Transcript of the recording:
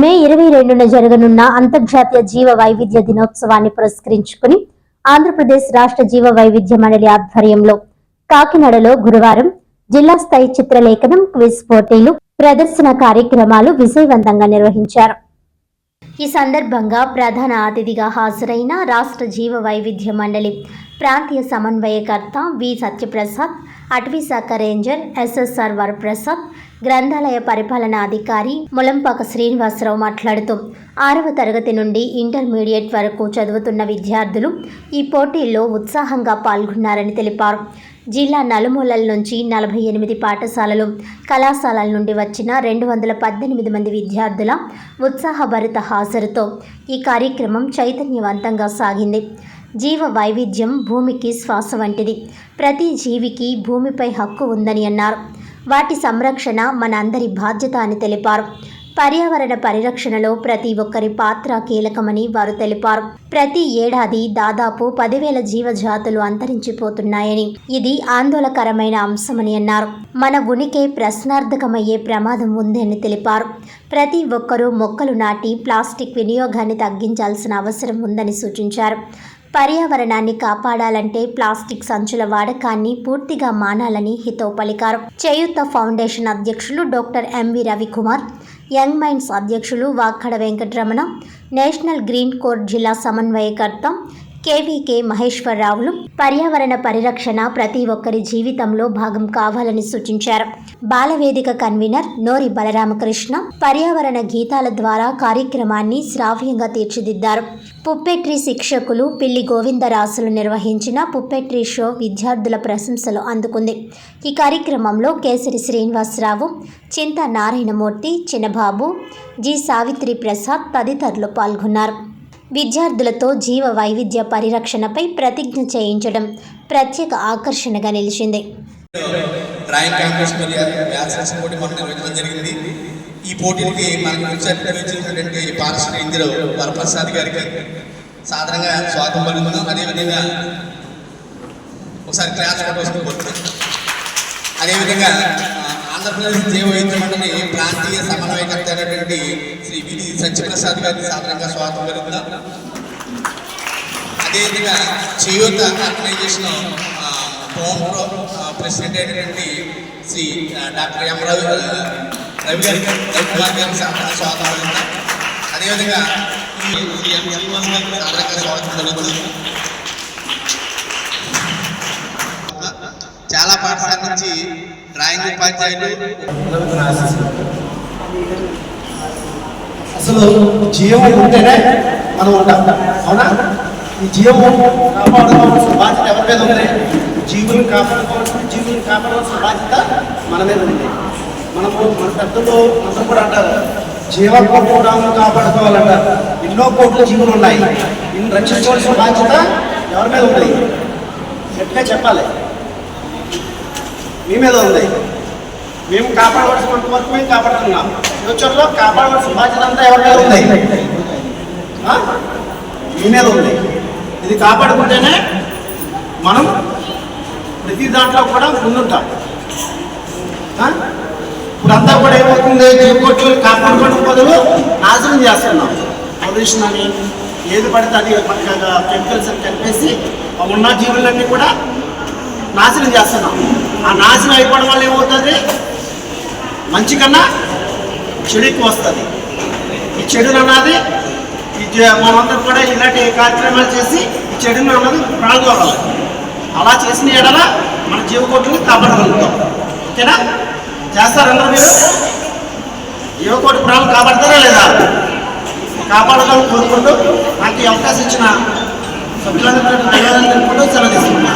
మే ఇరవై రెండున జరగనున్న అంతర్జాతీయ జీవ వైవిధ్య దినోత్సవాన్ని పురస్కరించుకుని ఆంధ్రప్రదేశ్ రాష్ట్ర జీవ వైవిధ్య మండలి ఆధ్వర్యంలో కాకినాడలో గురువారం జిల్లా స్థాయి చిత్రలేఖనం క్విజ్ పోటీలు ప్రదర్శన కార్యక్రమాలు విజయవంతంగా నిర్వహించారు. ఈ సందర్భంగా ప్రధాన అతిథిగా హాజరైన రాష్ట్ర జీవ వైవిధ్య మండలి ప్రాంతీయ సమన్వయకర్త వి. సత్యప్రసాద్ అటవీ శాఖ రేంజర్ ఎస్ఎస్ఆర్ వరప్రసాద్ గ్రంథాలయ పరిపాలనా అధికారి ములంపాక శ్రీనివాసరావు మాట్లాడుతూ ఆరవ తరగతి నుండి ఇంటర్మీడియట్ వరకు చదువుతున్న విద్యార్థులు ఈ పోటీల్లో ఉత్సాహంగా పాల్గొన్నారని తెలిపారు. జిల్లా నలుమూలల నుంచి నలభై ఎనిమిది పాఠశాలలు కళాశాలల నుండి వచ్చిన రెండు వందల పద్దెనిమిది మంది విద్యార్థుల ఉత్సాహభరిత హాజరుతో ఈ కార్యక్రమం చైతన్యవంతంగా సాగింది. జీవ వైవిధ్యం భూమికి శ్వాస వంటిది. ప్రతి జీవికి భూమిపై హక్కు ఉందని అన్నారు. వాటి సంరక్షణ మన అందరి బాధ్యత అని తెలిపారు. పర్యావరణ పరిరక్షణలో ప్రతి ఒక్కరి పాత్ర కీలకమని వారు తెలిపారు. ప్రతి ఏడాది దాదాపు పదివేల జీవజాతులు అంతరించిపోతున్నాయని ఇది ఆందోళనకరమైన అంశమని అన్నారు. మన ఉనికి ప్రశ్నార్థకమయ్యే ప్రమాదం ఉంది అని తెలిపారు. ప్రతి ఒక్కరూ మొక్కలు నాటి ప్లాస్టిక్ వినియోగాన్ని తగ్గించాల్సిన అవసరం ఉందని సూచించారు. పర్యావరణాన్ని కాపాడాలంటే ప్లాస్టిక్ సంచుల వాడకాన్ని పూర్తిగా మానాలని హితవు పలికారు. చేయూత ఫౌండేషన్ అధ్యక్షులు doctor M V Ravikumar young minds అధ్యక్షులు Vakkada Venkataramana national green core జిల్లా సమన్వయకర్త కేవీకే మహేశ్వరరావులు పర్యావరణ పరిరక్షణ ప్రతి ఒక్కరి జీవితంలో భాగం కావాలని సూచించారు. బాలవేదిక కన్వీనర్ నోరి బలరామకృష్ణ పర్యావరణ గీతాల ద్వారా కార్యక్రమాన్ని శ్రావ్యంగా తీర్చిదిద్దారు. పుప్పెట్రీ శిక్షకులు పిల్లి గోవిందరాసులు నిర్వహించిన పుప్పెట్రీ షో విద్యార్థుల ప్రశంసలు అందుకుంది. ఈ కార్యక్రమంలో కేసరి శ్రీనివాసరావు చింత నారాయణమూర్తి చిన్నబాబు జి సావిత్రి ప్రసాద్ తదితరులు పాల్గొన్నారు. విద్యార్థులతో జీవ వైవిధ్య పరిరక్షణపై ప్రతిజ్ఞ చేయించడం ప్రత్యేక ఆకర్షణగా నిలిచింది. డ్రాయింగ్ కాంపిటీషన్ మరియు పోటీ మనం నిర్వహించడం జరిగింది. ఈ పోటీకి మనకి వచ్చినటువంటి పారిశ్ర ఇందులో వరప్రసాద్ గారికి సాధారణంగా స్వాగతం పలుకుతున్నాం. అదేవిధంగా ఒకసారి క్లాస్ ఫోటోస్ కోరుతున్నాం అదేవిధంగా ఆంధ్రప్రదేశ్ జీవ మండలి ప్రాంతీయ సమన్వయకర్త అయినటువంటి శ్రీ విని సత్యప్రసాద్ గారికి సాధారణంగా స్వాగతం పలుకుతున్నాం అదేవిధంగా చేయూత ఆర్గనైజేషన్ ఆ, ప్రెసిడెంట్ అయినటువంటి శ్రీ డాక్టర్ ఎం రవి ఆ, రవి గారికి రవికుమార్ సాధారణ స్వాగతం పలుకుతున్నాం అదేవిధంగా శ్రీ ఎం శ్రీనివాస్ గారికి సాధారణంగా స్వాగతం పలుకుతున్నాం చాలా పాఠశాల నుంచి డ్రాయింగ్ ఉపాధ్యాయులు. అసలు జీవం ఉంటేనే మనం ఉంటాం. అవునా? ఈ జీవం కాపాడుకోవాల్సిన బాధ్యత ఎవరి మీద ఉంది? జీవులను కాపాడుకోవాల్సిన జీవులను కాపాడవలసిన బాధ్యత మన మీద ఉంది. మనము మన పెద్దలు అందరూ కూడా అంటారు జీవకోటాలను కాపాడుకోవాలంటారు. ఎన్నో కోట్ల జీవులు ఉన్నాయి. ఇన్ని రక్షించవలసిన బాధ్యత ఎవరి మీద ఉంది? గట్టిగా చెప్పాలి. మీ మీద ఉంది. మేము కాపాడవలసిన వరకు మేము కాపాడుతున్నాం. ఫ్యూచర్లో కాపాడవలసిన బాధ్యత అంతా ఎవరి మీద ఉంది? మీ మీద ఉంది. ఇది కాపాడుకుంటేనే మనం ప్రతి దాంట్లో కూడా ముందుంటాం. ఇప్పుడు ఇప్పుడంతా కూడా ఏమవుతుంది? జీవకోట్లు కాపాడుకోవడం బదులు నాశనం చేస్తున్నాం. పొల్యూషన్ అని ఏది పడితే అది కెమికల్స్ అని కలిపేసి ఉన్న జీవులన్నీ కూడా నాశనం చేస్తున్నాం. ఆ నాశనం అయిపోవడం వల్ల ఏమవుతుంది? మంచి కన్నా చెడు ఎక్కువ వస్తుంది. ఈ చెడును అన్నది ఈ కూడా ఇలాంటి కార్యక్రమాలు చేసి ఈ చెడును అన్నది ప్రాణగొరాలి అలా చేసిన ఎడల మన జీవకోటిని కాపాడగలుగుతాం. ఓకేనా? చేస్తారన్నారు మీరు? జీవకోటి ప్రాణాలు కాపాడతారా లేదా? కాపాడాలని కోరుకుంటూ నాకు ఈ అవకాశం ఇచ్చిన సభ్యులందరూ ధన్యవాదాలు తెలుపుకుంటూ సెలవు తీసుకుంటున్నాను.